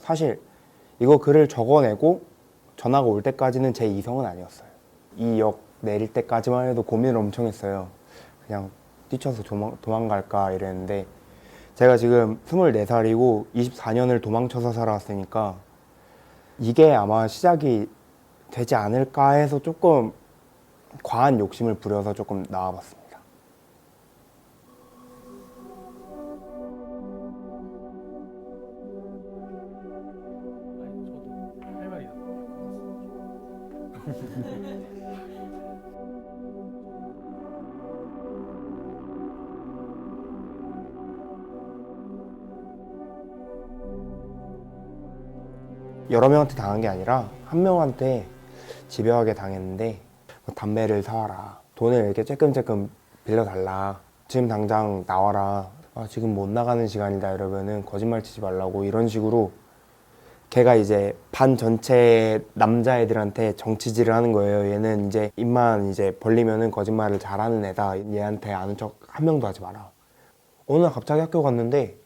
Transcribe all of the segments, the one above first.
사실 이거 글을 적어내고 전화가 올 때까지는 제 이성은 아니었어요. 이 역 내릴 때까지만 해도 고민을 엄청 했어요. 그냥 뛰쳐서 도망, 도망갈까 이랬는데 제가 지금 24살이고 24년을 도망쳐서 살아왔으니까 이게 아마 시작이 되지 않을까 해서 조금 과한 욕심을 부려서 조금 나와봤습니다. 여러 명한테 당한 게 아니라 한 명한테 집요하게 당했는데 뭐 담배를 사와라 돈을 이렇게 쬐끔쬐끔 빌려달라 지금 당장 나와라 아, 지금 못 나가는 시간이다 이러면은 거짓말 치지 말라고 이런 식으로 걔가 이제 반 전체 남자애들한테 정치질을 하는 거예요. 얘는 이제 입만 이제 벌리면은 거짓말을 잘하는 애다. 얘한테 아는 척 한 명도 하지 마라. 어느 날 갑자기 학교 갔는데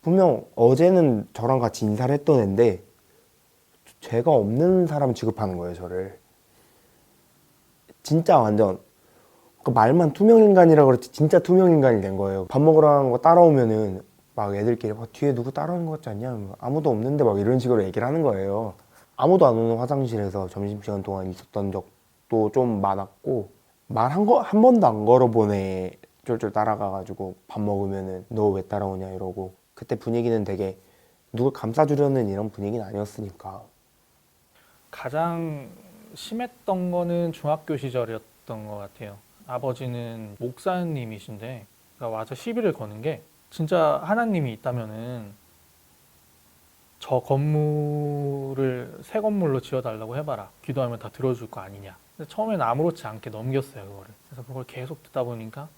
분명 어제는 저랑 같이 인사를 했던 애인데 죄가 없는 사람 취급하는 거예요 저를. 진짜 완전 그 말만 투명 인간이라 그렇지 진짜 투명 인간이 된 거예요. 밥 먹으러 가는 거 따라오면은 막 애들끼리 막 뒤에 누구 따라오는 것 같지 않냐? 아무도 없는데 막 이런 식으로 얘기를 하는 거예요. 아무도 안 오는 화장실에서 점심시간 동안 있었던 적도 좀 많았고 말 한 거 한 번도 안 걸어본 애 쫄쫄 따라가가지고 밥 먹으면은 너 왜 따라오냐 이러고 그때 분위기는 되게 누굴 감싸주려는 이런 분위기는 아니었으니까. 가장 심했던 거는 중학교 시절이었던 것 같아요. 아버지는 목사님이신데 그러니까 와서 시비를 거는 게 진짜 하나님이 있다면은 저 건물을 새 건물로 지어달라고 해봐라. 기도하면 다 들어줄 거 아니냐. 처음에는 아무렇지 않게 넘겼어요 그거를. 그래서 그걸 계속 듣다 보니까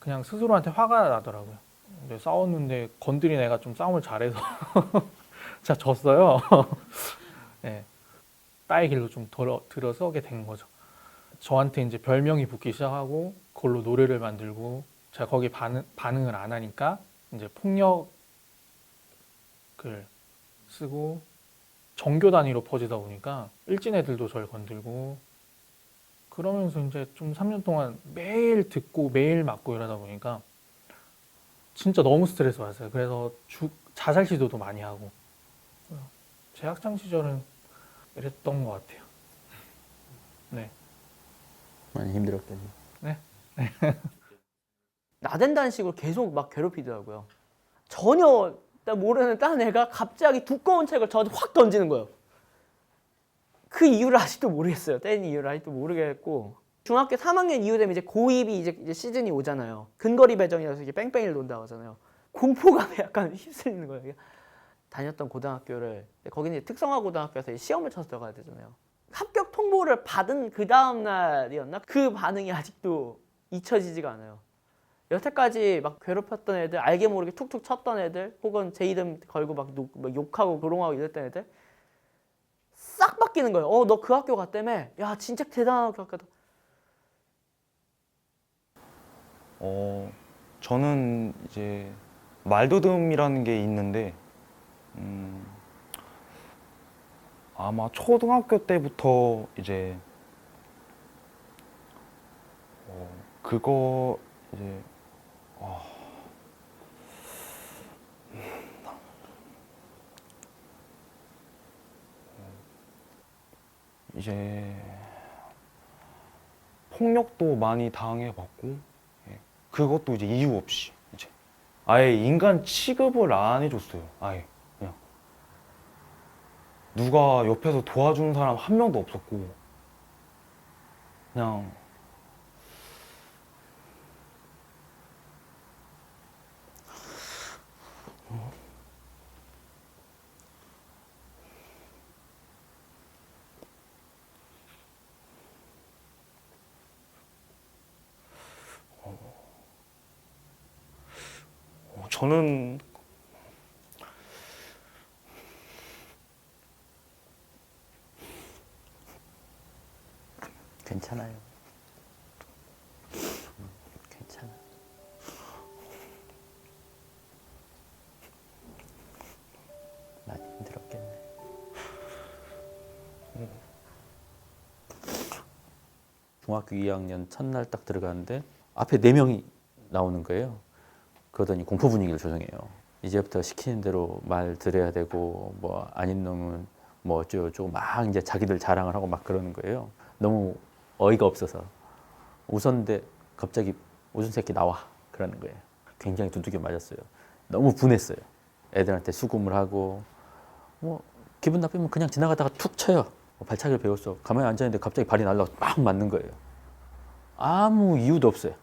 그냥 스스로한테 화가 나더라고요. 근데 싸웠는데 건드린 애가 좀 싸움을 잘해서 진짜 졌어요. 네. 딸의 길로 좀 들어, 들어서게 된 거죠. 저한테 이제 별명이 붙기 시작하고 그걸로 노래를 만들고 제가 거기 반응, 반응을 안 하니까 이제 폭력을 쓰고 정교 단위로 퍼지다 보니까 일진 애들도 저를 건들고 그러면서 이제 좀 3년 동안 매일 듣고 매일 맞고 이러다 보니까 진짜 너무 스트레스 받았어요. 그래서 주, 자살 시도도 많이 하고 제 학창 시절은 이랬던 것 같아요. 네. 많이 힘들었겠네 나댄다는 식으로 계속 막 괴롭히더라고요. 전혀 나 모르는 딴 애가 갑자기 두꺼운 책을 저한테 확 던지는 거예요. 그 이유를 아직도 모르겠어요. 땐 이유를 아직도 모르겠고 중학교 3학년 이후 되면 이제 고2이 이제, 이제 시즌이 오잖아요. 근거리 배정이라서 이제 뺑뺑이를 논다고 하잖아요. 공포감에 약간 휩쓸리는 거예요. 다녔던 고등학교를 거기는 이제 특성화 고등학교에서 시험을 쳐서 들어가야 되잖아요. 합격 통보를 받은 그 다음 날이었나? 그 반응이 아직도 잊혀지지가 않아요. 여태까지 막 괴롭혔던 애들, 알게 모르게 툭툭 쳤던 애들, 혹은 제 이름 걸고 막, 욕, 막 욕하고 조롱하고 이랬던 애들, 싹 바뀌는 거예요. 어, 너 그 학교 갔다며? 야, 진짜 대단한 그 학교다. 어, 저는 이제 말도듬이라는 게 있는데, 음, 아마 초등학교 때부터 이제, 어, 그거 이제, 어, 이제, 폭력도 많이 당해봤고, 예. 그것도 이제 이유 없이 이제 아예 인간 취급을 안 해줬어요. 아예 그냥 누가 옆에서 도와주는 사람 한 명도 없었고 그냥 저는 괜찮아요. 괜찮아. 많이 힘들었겠네. 중학교 2학년 첫날 딱 들어가는데 앞에 네 명이 나오는 거예요. 그러더니 공포 분위기를 조성해요. 이제부터 시키는 대로 말 들어야 되고 뭐 아닌 놈은 뭐 어쩌고저쩌고 막 이제 자기들 자랑을 하고 막 그러는 거예요. 너무 어이가 없어서 웃었는데 갑자기 웃은 새끼 나와 그러는 거예요. 굉장히 두들겨 맞았어요. 너무 분했어요. 애들한테 수금을 하고 뭐 기분 나쁘면 그냥 지나가다가 툭 쳐요. 뭐 발차기를 배웠어. 가만히 앉아있는데 갑자기 발이 날라와 막 맞는 거예요. 아무 이유도 없어요.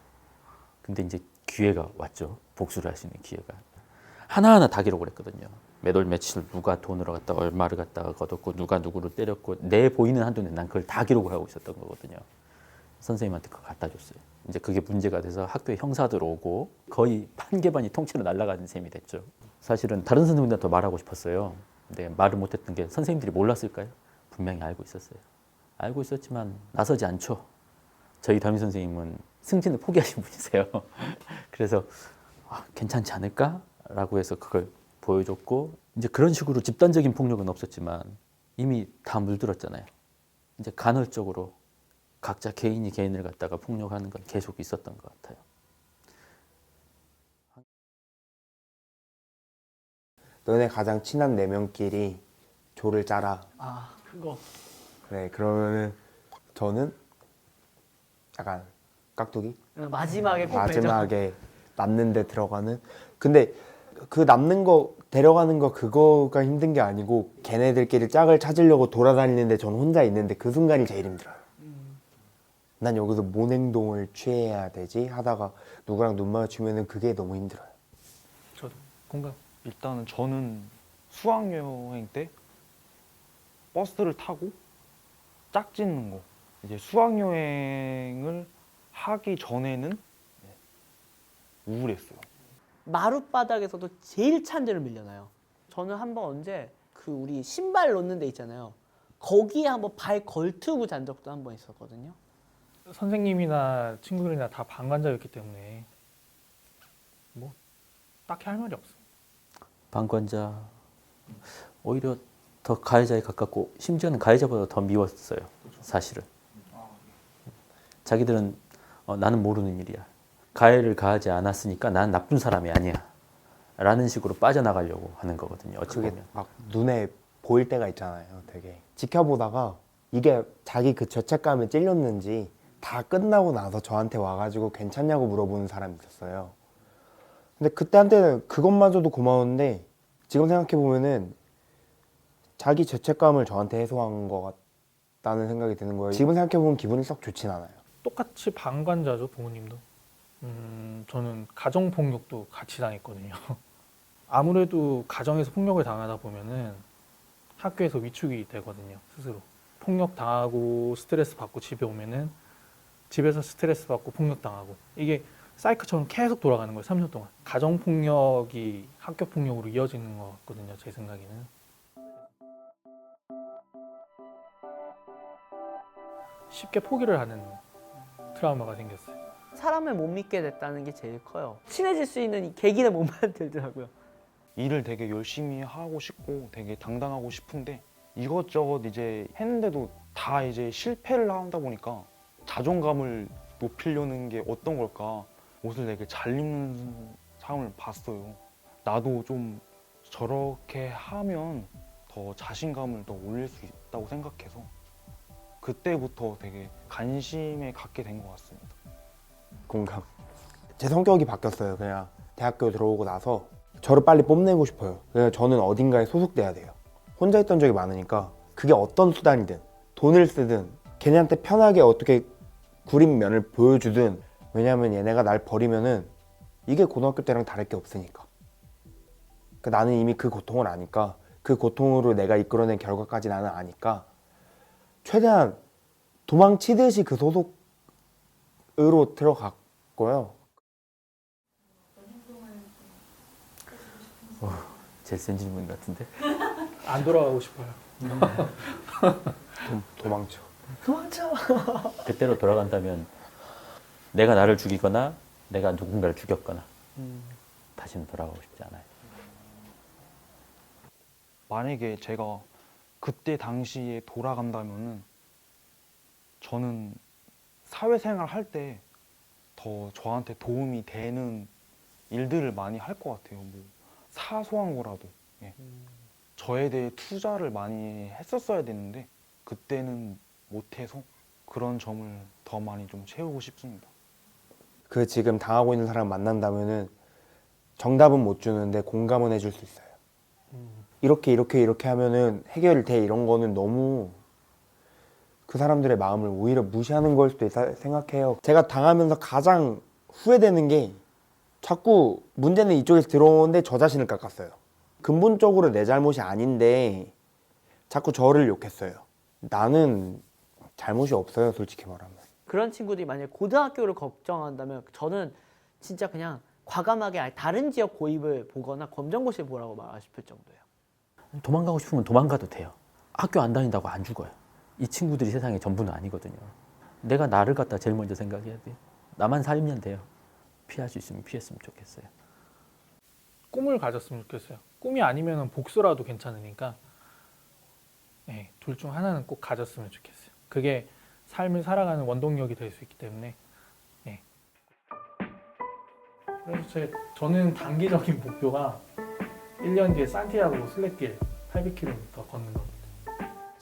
근데 이제 기회가 왔죠. 복수를 할 수 있는 기회가. 하나하나 다 기록을 했거든요. 매월 며칠 누가 돈으로 갖다 얼마를 갖다가 걷었고 누가 누구를 때렸고 내 보이는 한눈에 난 그걸 다 기록을 하고 있었던 거거든요. 선생님한테 그거 갖다 줬어요. 이제 그게 문제가 돼서 학교에 형사들 오고 거의 판개반이 통째로 날아가는 셈이 됐죠. 사실은 다른 선생님들한테 더 말하고 싶었어요. 근데 말을 못했던 게 선생님들이 몰랐을까요? 분명히 알고 있었어요. 알고 있었지만 나서지 않죠. 저희 담임 선생님은 승진을 포기하신 분이세요. 그래서 아, 괜찮지 않을까라고 해서 그걸 보여줬고 이제 그런 식으로 집단적인 폭력은 없었지만 이미 다 물들었잖아요. 이제 간헐적으로 각자 개인이 개인을 갖다가 폭력하는 건 계속 있었던 것 같아요. 너네 가장 친한 네 명끼리 조를 짜라. 아 그거 그래 그러면은 저는 약간 깍두기 어, 마지막에 꼭. 마지막에 남는 데 들어가는. 근데 그 남는 거 데려가는 거 그거가 힘든 게 아니고 걔네들끼리 짝을 찾으려고 돌아다니는데 저는 혼자 있는데 그 순간이 제일 힘들어요. 난 여기서 뭔 행동을 취해야 되지 하다가 누구랑 눈 마주치면은 그게 너무 힘들어요. 저도 공감. 일단은 저는 수학 여행 때 버스를 타고 짝짓는 거. 이제 수학 여행을 하기 전에는 네, 우울했어요. 마룻바닥에서도 제일 찬 데로 밀려나요. 저는 한 번 언제 그 우리 신발 놓는 데 있잖아요. 거기에 한번 발 걸트고 잔 적도 한 번 있었거든요. 선생님이나 친구들이나 다 방관자였기 때문에 뭐 딱히 할 말이 없어. 방관자 오히려 더 가해자에 가깝고 심지어는 가해자보다 더 미웠어요. 사실은 자기들은 어, 나는 모르는 일이야. 가해를 가하지 않았으니까 난 나쁜 사람이 아니야. 라는 식으로 빠져나가려고 하는 거거든요. 어찌 그게 보면. 막 눈에 보일 때가 있잖아요 되게 지켜보다가 이게 자기 그 죄책감에 찔렸는지 다 끝나고 나서 저한테 와가지고 괜찮냐고 물어보는 사람이 있었어요 근데 그때 한테는 그것마저도 고마웠는데 지금 생각해 보면은 자기 죄책감을 저한테 해소한 것 같다는 생각이 드는 거예요 지금 생각해 보면 기분이 썩 좋진 않아요 똑같이 방관자죠 부모님도. 음, 저는 가정 폭력도 같이 당했거든요. 아무래도 가정에서 폭력을 당하다 보면은 학교에서 위축이 되거든요 스스로. 폭력 당하고 스트레스 받고 집에 오면은 집에서 스트레스 받고 폭력 당하고 이게 사이클처럼 계속 돌아가는 거예요 3년 동안. 가정 폭력이 학교 폭력으로 이어지는 것 같거든요 제 생각에는. 쉽게 포기를 하는 트라우마가 생겼어요. 사람을 못 믿게 됐다는 게 제일 커요. 친해질 수 있는 이 계기는 못 만들더라고요. 일을 되게 열심히 하고 싶고 되게 당당하고 싶은데 이것저것 이제 했는데도 다 이제 실패를 하다 보니까 자존감을 높이려는 게 어떤 걸까 옷을 되게 잘 입는 사람을 봤어요 나도 좀 저렇게 하면 더 자신감을 더 올릴 수 있다고 생각해서 그때부터 되게 관심에 갖게 된 것 같습니다 공감. 제 성격이 바뀌었어요. 그냥 대학교 들어오고 나서 저를 빨리 뽐내고 싶어요. 그래서 저는 어딘가에 소속돼야 돼요. 혼자 있던 적이 많으니까 그게 어떤 수단이든 돈을 쓰든 걔네한테 편하게 어떻게 구린 면을 보여주든 왜냐면 얘네가 날 버리면은 이게 고등학교 때랑 다를 게 없으니까. 그 나는 이미 그 고통을 아니까 그 고통으로 내가 이끌어낸 결과까지 나는 아니까 최대한 도망치듯이 그 소속으로 들어갔고 요 제일 센 질문 같은데. 안 돌아가고 싶어요. 도, 도망쳐 그때로 돌아간다면 내가 나를 죽이거나 내가 누군가를 죽였거나 다시는 돌아가고 싶지 않아요. 만약에 제가 그때 당시에 돌아간다면은 저는 사회생활 할때 더 저한테 도움이 되는 일들을 많이 할 것 같아요. 뭐 사소한 거라도 예. 저에 대해 투자를 많이 했었어야 되는데 그때는 못해서 그런 점을 더 많이 좀 채우고 싶습니다. 그 지금 당하고 있는 사람 만난다면은 정답은 못 주는데 공감은 해줄 수 있어요. 이렇게 이렇게 이렇게 하면은 해결돼 이런 거는 너무 그 사람들의 마음을 오히려 무시하는 걸 수도 있다 생각해요. 제가 당하면서 가장 후회되는 게 자꾸 문제는 이쪽에서 들어오는데 저 자신을 깎았어요. 근본적으로 내 잘못이 아닌데 자꾸 저를 욕했어요. 나는 잘못이 없어요, 솔직히 말하면. 그런 친구들이 만약에 고등학교를 걱정한다면 저는 진짜 그냥 과감하게 아예 다른 지역 고입을 보거나 검정고시를 보라고 말하고 싶을 정도예요. 도망가고 싶으면 도망가도 돼요. 학교 안 다닌다고 안 죽어요. 이 친구들이 세상의 전부는 아니거든요. 내가 나를 갖다 제일 먼저 생각해야 돼요. 나만 살면 돼요. 피할 수 있으면 피했으면 좋겠어요. 꿈을 가졌으면 좋겠어요. 꿈이 아니면 복수라도 괜찮으니까 네, 둘 중 하나는 꼭 가졌으면 좋겠어요. 그게 삶을 살아가는 원동력이 될 수 있기 때문에 네. 그래서 제, 저는 단기적인 목표가 1년 뒤에 산티아고 슬랙길 800km 걷는 겁니다.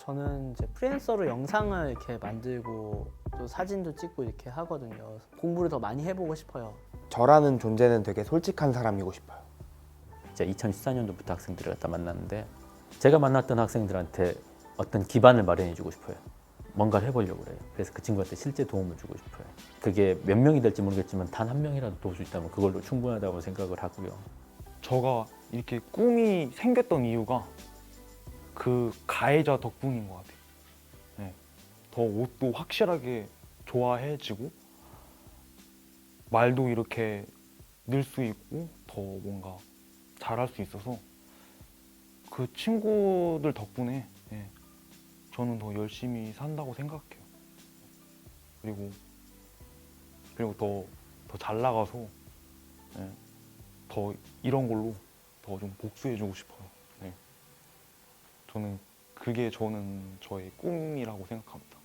저는 이제 프리랜서로 영상을 이렇게 만들고 또 사진도 찍고 이렇게 하거든요. 공부를 더 많이 해보고 싶어요. 저라는 존재는 되게 솔직한 사람이고 싶어요. 제가 2014년도부터 학생들을 갖다 만났는데 제가 만났던 학생들한테 어떤 기반을 마련해 주고 싶어요. 뭔가를 해보려고 그래요. 그래서 그 친구한테 실제 도움을 주고 싶어요. 그게 몇 명이 될지 모르겠지만 단 한 명이라도 도울 수 있다면 그걸로 충분하다고 생각을 하고요. 저가 이렇게 꿈이 생겼던 이유가 그 가해자 덕분인 것 같아요. 네. 더 옷도 확실하게 좋아해지고 말도 이렇게 늘 수 있고 더 뭔가 잘할 수 있어서 그 친구들 덕분에 예, 저는 더 열심히 산다고 생각해요. 그리고 그리고 더 더 잘 나가서 예, 더 이런 걸로 더 좀 복수해주고 싶어요. 네. 저는 그게 저는 저의 꿈이라고 생각합니다.